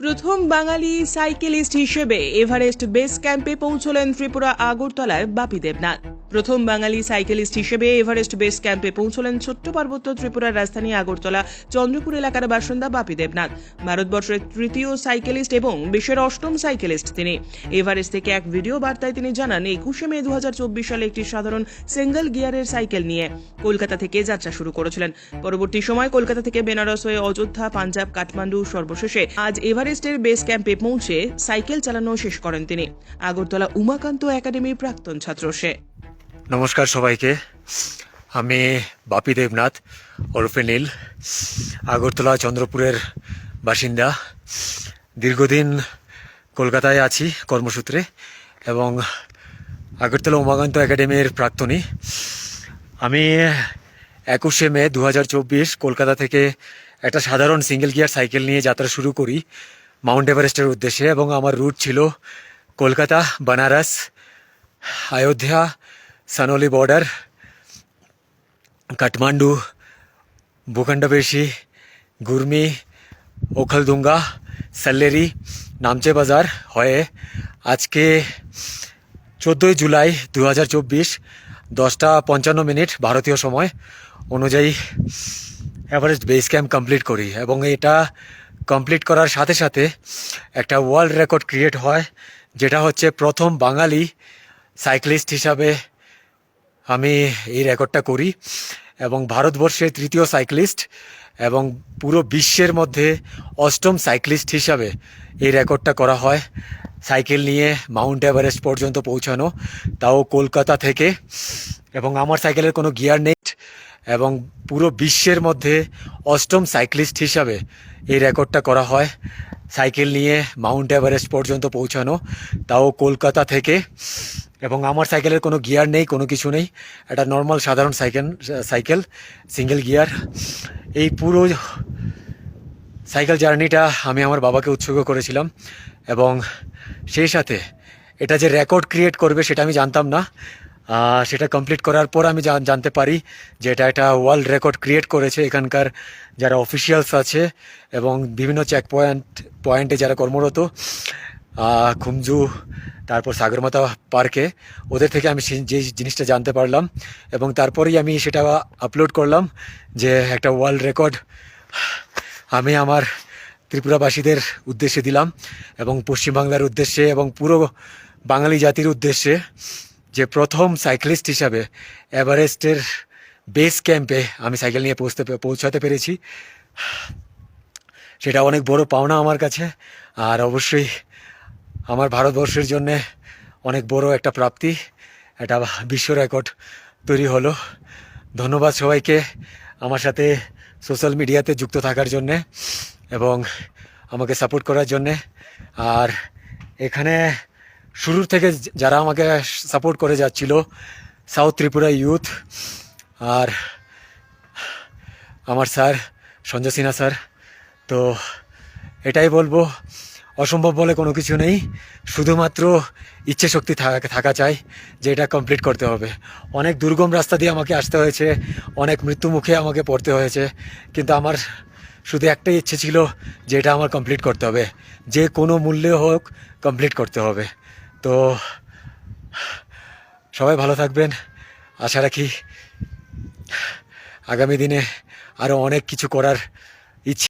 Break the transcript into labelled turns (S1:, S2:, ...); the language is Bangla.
S1: প্রথম বাঙালি সাইকেলিস্ট হিসেবে এভারেস্ট বেস ক্যাম্পে পৌঁছলেন ত্রিপুরা আগরতলার বাপি দেবনাথ। প্রথম বাঙালি সাইকেলিস্ট হিসেবে এভারেস্ট বেস ক্যাম্পে পৌঁছলেন ছোট্ট পার্বত্য ত্রিপুরার রাজধানী আগরতলা, চন্দ্রপুর এলাকার বাসিন্দা বাপি দেবনাথ। ভারতবর্ষের তৃতীয় সাইকেলিস্ট এবং বিশ্বের অষ্টম সাইকেলিস্ট তিনি। এভারেস্ট থেকে এক ভিডিও বার্তায় তিনি জানান, একুশে মে দুহাজার চব্বিশ সালে একটি সাধারণ সিঙ্গেল গিয়ারের সাইকেল নিয়ে কলকাতা থেকে যাত্রা শুরু করেছিলেন। পরবর্তী সময় কলকাতা থেকে বেনারস হয়ে অযোধ্যা, পাঞ্জাব, কাঠমান্ডু সর্বশেষে আজ এভারেস্টের বেস ক্যাম্পে পৌঁছে সাইকেল চালানো শেষ করেন তিনি। আগরতলা উমাকান্ত একাডেমির প্রাক্তন ছাত্র সে।
S2: নমস্কার সবাইকে। আমি বাপি দেবনাথ, ওরফে নীল, আগরতলা, চন্দ্রপুরের বাসিন্দা। দীর্ঘদিন কলকাতায় আছি কর্মসূত্রে এবং আগরতলা উমাকান্ত একাডেমির প্রাক্তনী। আমি একুশে মে দু হাজার চব্বিশ কলকাতা থেকে একটা সাধারণ সিঙ্গেল গিয়ার সাইকেল নিয়ে যাত্রা শুরু করি মাউন্ট এভারেস্টের উদ্দেশ্যে এবং আমার রুট ছিল কলকাতা বানারস অযোধ্যা সানোলি বর্ডার কাঠমান্ডু ভূখণ্ডবেশি গুরমি ওখলদুঙ্গা সাল্লেরি নামচে বাজার হয়ে আজকে চোদ্দোই জুলাই দু হাজার চব্বিশ দশটা পঞ্চান্ন মিনিট ভারতীয় সময় অনুযায়ী এভারেস্ট বেস ক্যাম্প কমপ্লিট করি এবং এটা কমপ্লিট করার সাথে সাথে একটা ওয়ার্ল্ড রেকর্ড ক্রিয়েট হয় যেটা হচ্ছে প্রথম বাঙালি সাইক্লিস্ট হিসাবে আমি এই রেকর্ডটা করি এবং ভারতবর্ষের তৃতীয় সাইক্লিস্ট এবং পুরো বিশ্বের মধ্যে অষ্টম সাইক্লিস্ট হিসাবে এই রেকর্ডটা করা হয়। সাইকেল নিয়ে মাউন্ট এভারেস্ট পর্যন্ত পৌঁছানো, তাও কলকাতা থেকে। এবং আমার সাইকেলের কোনো গিয়ার নেই। এবং পুরো বিশ্বের মধ্যে অষ্টম সাইক্লিস্ট হিসাবে এই রেকর্ডটা করা হয়। সাইকেল নিয়ে মাউন্ট এভারেস্ট পর্যন্ত পৌঁছানো, তাও কলকাতা থেকে। এবং আমার সাইকেলের কোনো গিয়ার নেই, কোনো কিছু নেই। একটা নর্মাল সাধারণ সাইকেল সাইকেল, সিঙ্গেল গিয়ার। এই পুরো সাইকেল জার্নিটা আমি আমার বাবাকে উৎসর্গ করেছিলাম। এবং সেই সাথে এটা যে রেকর্ড ক্রিয়েট করবে সেটা আমি জানতাম না। সেটা কমপ্লিট করার পর আমি জানতে পারি যে এটা একটা ওয়ার্ল্ড রেকর্ড ক্রিয়েট করেছে এখানকার যারা অফিসিয়ালস আছে এবং বিভিন্ন চেক পয়েন্ট পয়েন্টে যারা কর্মরত খুমজু, তারপর সাগরমাতা পার্কে ওদের থেকে আমি যে জিনিসটা জানতে পারলাম এবং তারপরেই আমি সেটা আপলোড করলাম যে একটা ওয়ার্ল্ড রেকর্ড আমি আমার ত্রিপুরাবাসীদের উদ্দেশ্যে দিলাম এবং পশ্চিমবাংলার উদ্দেশ্যে এবং পুরো বাঙালি জাতির উদ্দেশ্যে। যে প্রথম সাইক্লিস্ট হিসাবে এভারেস্টের বেস ক্যাম্পে আমি সাইকেল নিয়ে পৌঁছতে পৌঁছাতে পেরেছি। সেটা অনেক বড় পাওনা আমার কাছে, আর অবশ্যই আমার ভারতবর্ষের জন্যে অনেক বড় একটা প্রাপ্তি। একটা বিশ্ব রেকর্ড তৈরি হলো। ধন্যবাদ সবাইকে আমার সাথে সোশ্যাল মিডিয়াতে যুক্ত থাকার জন্যে এবং আমাকে সাপোর্ট করার জন্যে। আর এখানে শুরুর থেকে যারা আমাকে সাপোর্ট করে যাচ্ছিল সাউথ ত্রিপুরা ইউথ আর আমার স্যার সঞ্জয় সিনহা স্যার তো এটাই বলব, অসম্ভব বলে কোনো কিছু নেই, শুধুমাত্র ইচ্ছে শক্তি থাকা থাকা চাই যে এটা কমপ্লিট করতে হবে। অনেক দুর্গম রাস্তা দিয়ে আমাকে আসতে হয়েছে, অনেক মৃত্যু মুখে আমাকে পড়তে হয়েছে, কিন্তু আমার শুধু একটাই ইচ্ছে ছিল যে এটা আমার কমপ্লিট করতে হবে। যে কোনো মূল্যে হোক কমপ্লিট করতে হবে। তো সবাই ভালো থাকবেন। আশা রাখি আগামী দিনে আরও অনেক কিছু করার ইচ্ছে